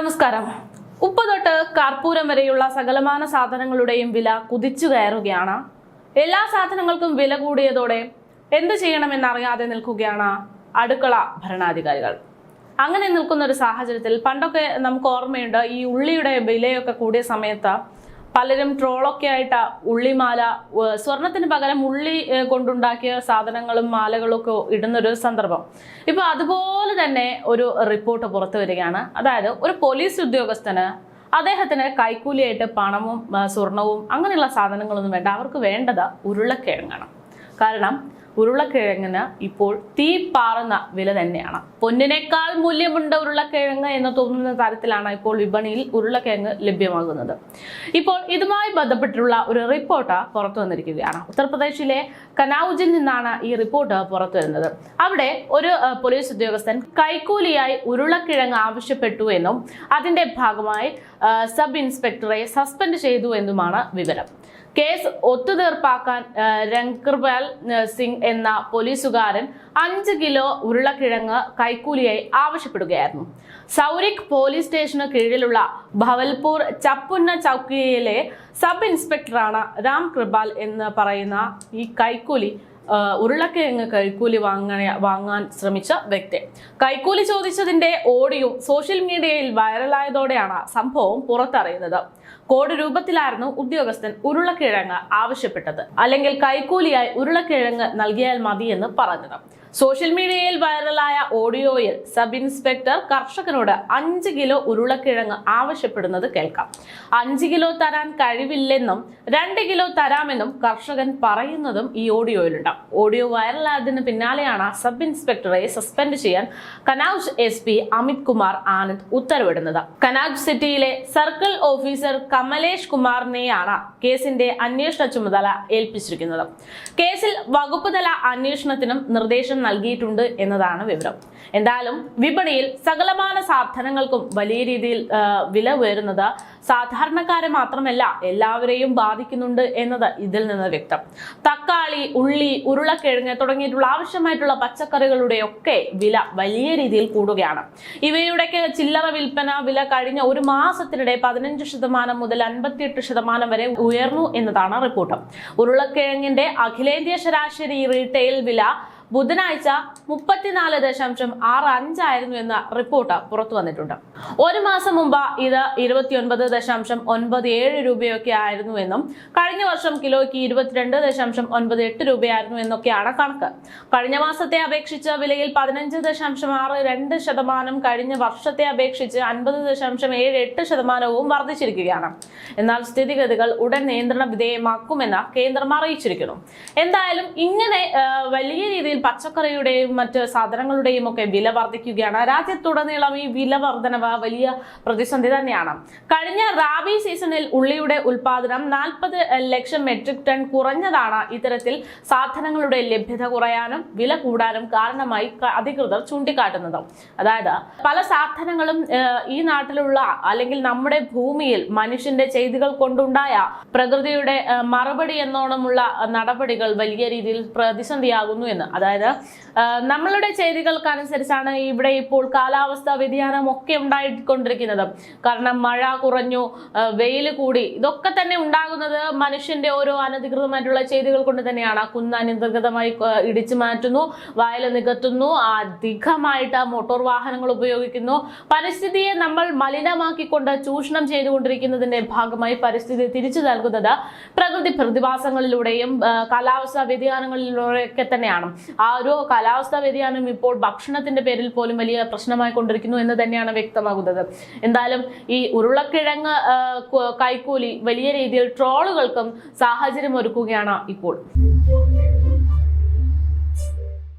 നമസ്കാരം. ഉപ്പ് തൊട്ട് കർപ്പൂരം വരെയുള്ള സകലമാന സാധനങ്ങളുടെയും വില കുതിച്ചു കയറുകയാണ്. എല്ലാ സാധനങ്ങൾക്കും വില കൂടിയതോടെ എന്ത് ചെയ്യണമെന്നറിയാതെ നിൽക്കുകയാണ് അടുക്കള ഭരണാധികാരികൾ. അങ്ങനെ നിൽക്കുന്ന ഒരു സാഹചര്യത്തിൽ പണ്ടൊക്കെ നമുക്ക് ഓർമ്മയുണ്ട് ഈ ഉള്ളിയുടെ വിലയൊക്കെ കൂടിയ സമയത്ത് പലരും ട്രോളൊക്കെ ആയിട്ട് ഉള്ളിമാല സ്വർണത്തിന് പകരം ഉള്ളി കൊണ്ടുണ്ടാക്കിയ സാധനങ്ങളും മാലകളും ഒക്കെ ഇടുന്നൊരു സന്ദർഭം. ഇപ്പൊ അതുപോലെ തന്നെ ഒരു റിപ്പോർട്ട് പുറത്തു വരികയാണ്. അതായത് ഒരു പോലീസ് ഉദ്യോഗസ്ഥന് അദ്ദേഹത്തിന് കൈക്കൂലിയായിട്ട് പണവും സ്വർണവും അങ്ങനെയുള്ള സാധനങ്ങളൊന്നും വേണ്ട. അവർക്ക് വേണ്ടത് ഉരുളക്കിഴങ്ങാണ്. കാരണം ഉരുളക്കിഴങ്ങിന് ഇപ്പോൾ തീ പാറുന്ന വില തന്നെയാണ്. പൊന്നിനേക്കാൾ മൂല്യമുണ്ട് ഉരുളക്കിഴങ്ങ് എന്ന് തോന്നുന്ന തരത്തിലാണ് ഇപ്പോൾ വിപണിയിൽ ഉരുളക്കിഴങ്ങ് ലഭ്യമാകുന്നത്. ഇപ്പോൾ ഇതുമായി ബന്ധപ്പെട്ടുള്ള ഒരു റിപ്പോർട്ട് പുറത്തു വന്നിരിക്കുകയാണ്. ഉത്തർപ്രദേശിലെ കനൌജിൽ നിന്നാണ് ഈ റിപ്പോർട്ട് പുറത്തു വരുന്നത്. അവിടെ ഒരു പോലീസ് ഉദ്യോഗസ്ഥൻ കൈക്കൂലിയായി ഉരുളക്കിഴങ്ങ് ആവശ്യപ്പെട്ടു എന്നും അതിന്റെ ഭാഗമായി സബ് ഇൻസ്പെക്ടറെ സസ്പെൻഡ് ചെയ്തു എന്നുമാണ് വിവരം. കേസ് ഒത്തുതീർപ്പാക്കാൻ ആ, സിംഗ് എന്ന പോലീസുകാരൻ അഞ്ച് കിലോ ഉരുളക്കിഴങ്ങ് കൈക്കൂലിയായി ആവശ്യപ്പെടുകയായിരുന്നു. സൗരിക് പോലീസ് സ്റ്റേഷന് കീഴിലുള്ള ഭവൽപൂർ ചപ്പുന്ന ചൌക്കിയിലെ സബ് ഇൻസ്പെക്ടറാണ് രാം കൃപാൽ എന്ന് പറയുന്ന ഈ കൈക്കൂലി ഉരുളക്കിഴങ്ങ് കൈക്കൂലി വാങ്ങാൻ വാങ്ങാൻ ശ്രമിച്ച വ്യക്തി. കൈക്കൂലി ചോദിച്ചതിന്റെ ഓഡിയോ സോഷ്യൽ മീഡിയയിൽ വൈറലായതോടെയാണ് സംഭവം പുറത്തറിയുന്നത്. കോടി രൂപത്തിലായിരുന്നു ഉദ്യോഗസ്ഥൻ ഉരുളക്കിഴങ്ങ് ആവശ്യപ്പെട്ടത്. അല്ലെങ്കിൽ കൈക്കൂലിയായി ഉരുളക്കിഴങ്ങ് നൽകിയാൽ മതിയെന്ന് പറഞ്ഞത്. സോഷ്യൽ മീഡിയയിൽ വൈറലായ ഓഡിയോയിൽ സബ് ഇൻസ്പെക്ടർ കർഷകനോട് അഞ്ച് കിലോ ഉരുളക്കിഴങ്ങ് ആവശ്യപ്പെടുന്നത് കേൾക്കാം. അഞ്ച് കിലോ തരാൻ കഴിവില്ലെന്നും രണ്ട് കിലോ തരാമെന്നും കർഷകൻ പറയുന്നതും ഈ ഓഡിയോയിലുണ്ട്. ഓഡിയോ വൈറലായതിന് പിന്നാലെയാണ് സബ് ഇൻസ്പെക്ടറെ സസ്പെൻഡ് ചെയ്യാൻ കനൌജ് എസ് പി അമിത് കുമാർ ആനന്ദ് ഉത്തരവിടുന്നത്. കനൌജ് സിറ്റിയിലെ സർക്കിൾ ഓഫീസർ കമലേഷ് കുമാറിനെയാണ് കേസിന്റെ അന്വേഷണ ചുമതല ഏൽപ്പിച്ചിരിക്കുന്നത്. കേസിൽ വകുപ്പ് തല അന്വേഷണത്തിനും നിർദ്ദേശം നൽകിയിട്ടുണ്ട് എന്നതാണ് വിവരം. എന്തായാലും വിപണിയിൽ സകലമാന സാധനങ്ങൾക്കും വലിയ രീതിയിൽ വില ഉയരുന്നത് സാധാരണക്കാരെ മാത്രമല്ല എല്ലാവരെയും ബാധിക്കുന്നുണ്ട് എന്നത് ഇതിൽ നിന്ന് വ്യക്തം. തക്കാളി ഉള്ളി ഉരുളക്കിഴങ്ങ് തുടങ്ങിയിട്ടുള്ള ആവശ്യമായിട്ടുള്ള പച്ചക്കറികളുടെ ഒക്കെ വില വലിയ രീതിയിൽ കൂടുകയാണ്. ഇവയുടെയൊക്കെ ചില്ലറ വിൽപ്പന വില കഴിഞ്ഞ ഒരു മാസത്തിനിടെ പതിനഞ്ച് ശതമാനം മുതൽ അൻപത്തിയെട്ട് ശതമാനം വരെ ഉയർന്നു എന്നതാണ് റിപ്പോർട്ട്. ഉരുളക്കിഴങ്ങിന്റെ അഖിലേന്ത്യാ ശരാശരി റീറ്റെയിൽ വില ബുധനാഴ്ച മുപ്പത്തിനാല് ദശാംശം ആറ് അഞ്ചായിരുന്നു എന്ന റിപ്പോർട്ട് പുറത്തു വന്നിട്ടുണ്ട്. ഒരു മാസം മുമ്പ് ഇത് ഇരുപത്തിയൊൻപത് ദശാംശം ഒൻപത് ഏഴ് രൂപയൊക്കെ ആയിരുന്നു എന്നും കഴിഞ്ഞ വർഷം കിലോയ്ക്ക് ഇരുപത്തിരണ്ട് ദശാംശം ഒൻപത് എട്ട് രൂപയായിരുന്നു എന്നൊക്കെയാണ് കണക്ക്. കഴിഞ്ഞ മാസത്തെ അപേക്ഷിച്ച് വിലയിൽ പതിനഞ്ച് ദശാംശം ആറ് രണ്ട് ശതമാനം കഴിഞ്ഞ വർഷത്തെ അപേക്ഷിച്ച് അൻപത് ദശാംശം ഏഴ് എട്ട് ശതമാനവും വർദ്ധിച്ചിരിക്കുകയാണ്. എന്നാൽ സ്ഥിതിഗതികൾ ഉടൻ നിയന്ത്രണ വിധേയമാക്കുമെന്ന് കേന്ദ്രം അറിയിച്ചിരിക്കുന്നു. എന്തായാലും ഇങ്ങനെ വലിയ രീതിയിൽ പച്ചക്കറിയുടെയും മറ്റ് സാധനങ്ങളുടെയും ഒക്കെ വില വർദ്ധിക്കുകയാണ്. രാജ്യത്തുടനീളം ഈ വില വർധനവ് വലിയ പ്രതിസന്ധി തന്നെയാണ്. കഴിഞ്ഞ റാബി സീസണിൽ ഉള്ളിയുടെ ഉൽപാദനം നാൽപ്പത് ലക്ഷം മെട്രിക് ടൺ കുറഞ്ഞതാണ്. ഇത്തരത്തിൽ സാധനങ്ങളുടെ ലഭ്യത കുറയാനും വില കൂടാനും കാരണമായി അധികൃതർ ചൂണ്ടിക്കാട്ടുന്നത്. അതായത് പല സാധനങ്ങളും ഈ നാട്ടിലുള്ള അല്ലെങ്കിൽ നമ്മുടെ ഭൂമിയിൽ മനുഷ്യന്റെ ചെയ്തികൾ കൊണ്ടുണ്ടായ പ്രകൃതിയുടെ മറുപടി എന്നോണമുള്ള നടപടികൾ വലിയ രീതിയിൽ പ്രതിസന്ധിയാകുന്നു എന്ന്. അതായത് ഏഹ്, നമ്മളുടെ ചെയ്തികൾക്കനുസരിച്ചാണ് ഇവിടെ ഇപ്പോൾ കാലാവസ്ഥാ വ്യതിയാനം ഒക്കെ ഉണ്ടായിക്കൊണ്ടിരിക്കുന്നത്. കാരണം മഴ കുറഞ്ഞു വെയിൽ കൂടി ഇതൊക്കെ തന്നെ ഉണ്ടാകുന്നത് മനുഷ്യന്റെ ഓരോ അനധികൃതമായിട്ടുള്ള ചെയ്തികൾ കൊണ്ട് തന്നെയാണ്. കുന്ന് അനധികൃതമായി ഇടിച്ചു മാറ്റുന്നു വയൽ നികത്തുന്നു അധികമായിട്ട് മോട്ടോർ വാഹനങ്ങൾ ഉപയോഗിക്കുന്നു. പരിസ്ഥിതിയെ നമ്മൾ മലിനമാക്കിക്കൊണ്ട് ചൂഷണം ചെയ്തുകൊണ്ടിരിക്കുന്നതിന്റെ ഭാഗമായി പരിസ്ഥിതി തിരിച്ചു നൽകുന്നത് പ്രകൃതി പ്രതിഭാസങ്ങളിലൂടെയും ആ, കാലാവസ്ഥാ വ്യതിയാനങ്ങളിലൂടെയൊക്കെ തന്നെയാണ്. ആ ഒരു കാലാവസ്ഥാ വ്യതിയാനം ഇപ്പോൾ ഭക്ഷണത്തിന്റെ പേരിൽ പോലും വലിയ പ്രശ്നമായി കൊണ്ടിരിക്കുന്നു എന്ന് തന്നെയാണ് വ്യക്തമാകുന്നത്. എന്തായാലും ഈ ഉരുളക്കിഴങ്ങ് കൈക്കൂലി വലിയ രീതിയിൽ ട്രോളുകൾക്കും സാഹചര്യം ഒരുക്കുകയാണ് ഇപ്പോൾ.